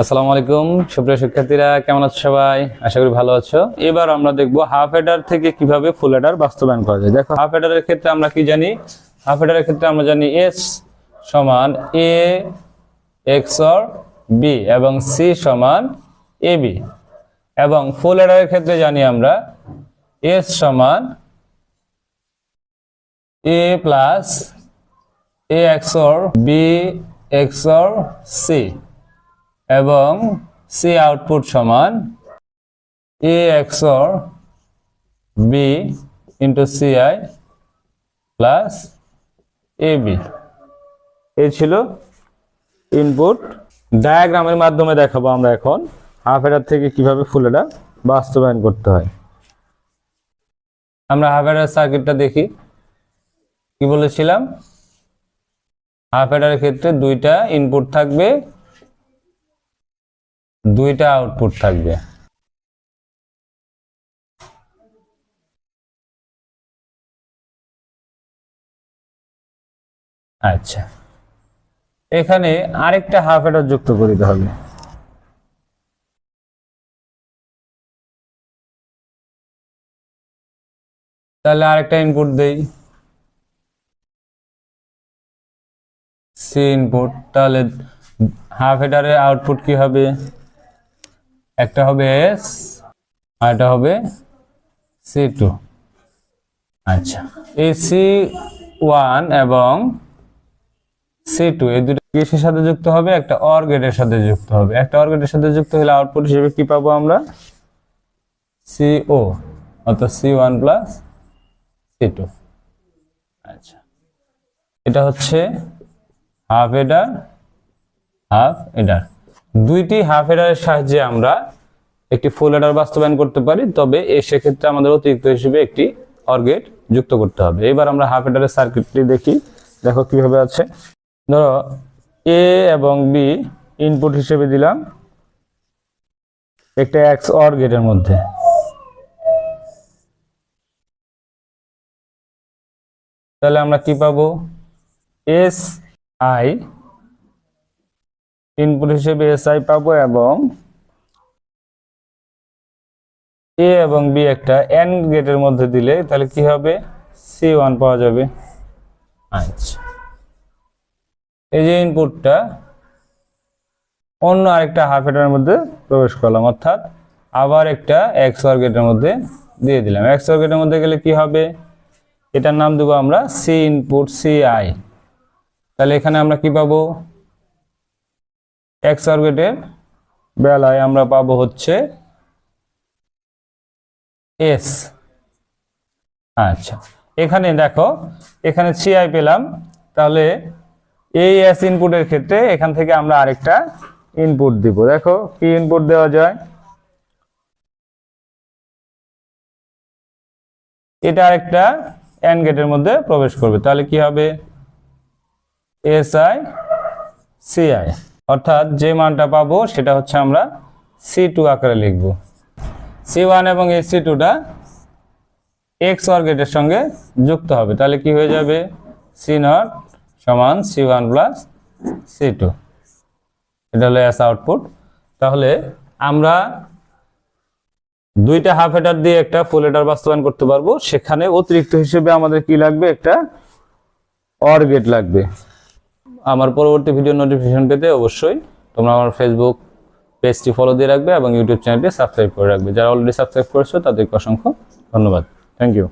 আসসালামু আলাইকুম, সুপ্রিয় শিক্ষার্থীরা, কেমন আছো সবাই? আশা করি ভালো আছো। এবার আমরা দেখব হাফ হেডার থেকে কীভাবে ফুল হেডার বাস্তবায়ন করা যায়। দেখো হাফ হেডারের ক্ষেত্রে আমরা কি জানি? হাফ হেডারের ক্ষেত্রে আমরা জানি এস সমান এ এক্স অর বি এবং সি সমান এ বি এবং ফুল হেডারের ক্ষেত্রে জানি আমরা এস সমান A plus A X or B X or C এবং সি আউটপুট সমান A XOR B into CI plus A B A ছিল ইনপুট ডায়াগ্রামের মাধ্যমে দেখাবো আমরা এখন হাফ এডার থেকে কীভাবে ফুল এডার বাস্তবায়ন করতে হয়। আমরা হাফ এডার সার্কিটটা দেখি। কি বলেছিলাম? হাফ এডারের ক্ষেত্রে দুইটা ইনপুট থাকবে। দুইটা আউটপুট থাকবে। আচ্ছা। এখানে আরেকটা হাফ এডার যুক্ত করিতে হবে। তাহলে আরেকটা ইনপুট দেই। সি ইনপুট তাহলে হাফ এডারের আউটপুট কি হবে? একটা হবে এস আর একটা হবে সি টু আচ্ছা। এই সি ওয়ান এবং সি টু এই দুটো কিসের সাথে যুক্ত হবে? একটা অর গেটের সাথে যুক্ত হবে। একটা অর গেটের সাথে যুক্ত হলে আউটপুট হিসেবে কি পাবো আমরা? সি ও অর্থাৎ C one plus C two আচ্ছা। এটা হচ্ছে হাফ এডার হাফ এডার দুইটি হাফ এডারের সাহায্যে আমরা একটি ফুল এডার বাস্তবায়ন করতে পারি, তবে এ সেক্ষেত্রে আমাদের অতিরিক্ত হিসেবে একটি অর্গেট যুক্ত করতে হবে। এবার আমরা হাফ এডারের সার্কিটটি দেখি, দেখো কীভাবে আছে। ধরো এ এবং বি ইনপুট হিসেবে দিলাম একটা এক্স অর গেটের মধ্যে। তাহলে আমরা কি পাবো? এস আই ইনপুট হিসেবে এসআই পাবো এবং এ এবং বি একটা এন গেটের মধ্যে দিলে তাহলে কি হবে? সি ওয়ান পাওয়া যাবে। আচ্ছা। এই যে ইনপুটটা অন্য আরেকটা হাফ এটার মধ্যে প্রবেশ করলাম অর্থাৎ আবার একটা এক্স ওয়ার গেটের মধ্যে দিয়ে দিলাম। এক্স ওয়ার গেটের মধ্যে গেলে কি হবে? এটার নাম দেবো আমরা সি ইনপুট সি আই। তাহলে এখানে আমরা কি পাবো? এক্স অর্গেটের বেলায় আমরা পাবো হচ্ছে এস আচ্ছা এখানে দেখো, এখানে সিআই পেলাম, তাহলে এই এস ইনপুটের ক্ষেত্রে এখান থেকে আমরা আরেকটা ইনপুট দিব। দেখো, কি ইনপুট দেওয়া যায়? এটা আরেকটা এন গেটের মধ্যে প্রবেশ করবে। তাহলে কি হবে? এসআই সিআই অর্থাৎ যে মানটা পাবো সেটা হচ্ছে আমরা সি টু আকারে লিখব। সি ওয়ান এবং এই সি টুটা এক্স অর্গেটের সঙ্গে যুক্ত হবে। তাহলে কি হয়ে যাবে? সি নট সমান C one plus C two এটা হলো এস আউটপুট তাহলে আমরা দুইটা হাফ হেডার দিয়ে একটা ফুল হেডার বাস্তবায়ন করতে পারব। সেখানে অতিরিক্ত হিসেবে আমাদের কি লাগবে? একটা অর গেট লাগবে। আমার পরবর্তী ভিডিও নোটিফিকেশন পেতে অবশ্যই তোমরা আমার ফেসবুক পেজটি ফলো দিয়ে রাখবে এবং ইউটিউব চ্যানেলটি সাবস্ক্রাইব করে রাখবে। যারা অলরেডি সাবস্ক্রাইব করেছ, তাদেরকে অসংখ্য ধন্যবাদ। Thank you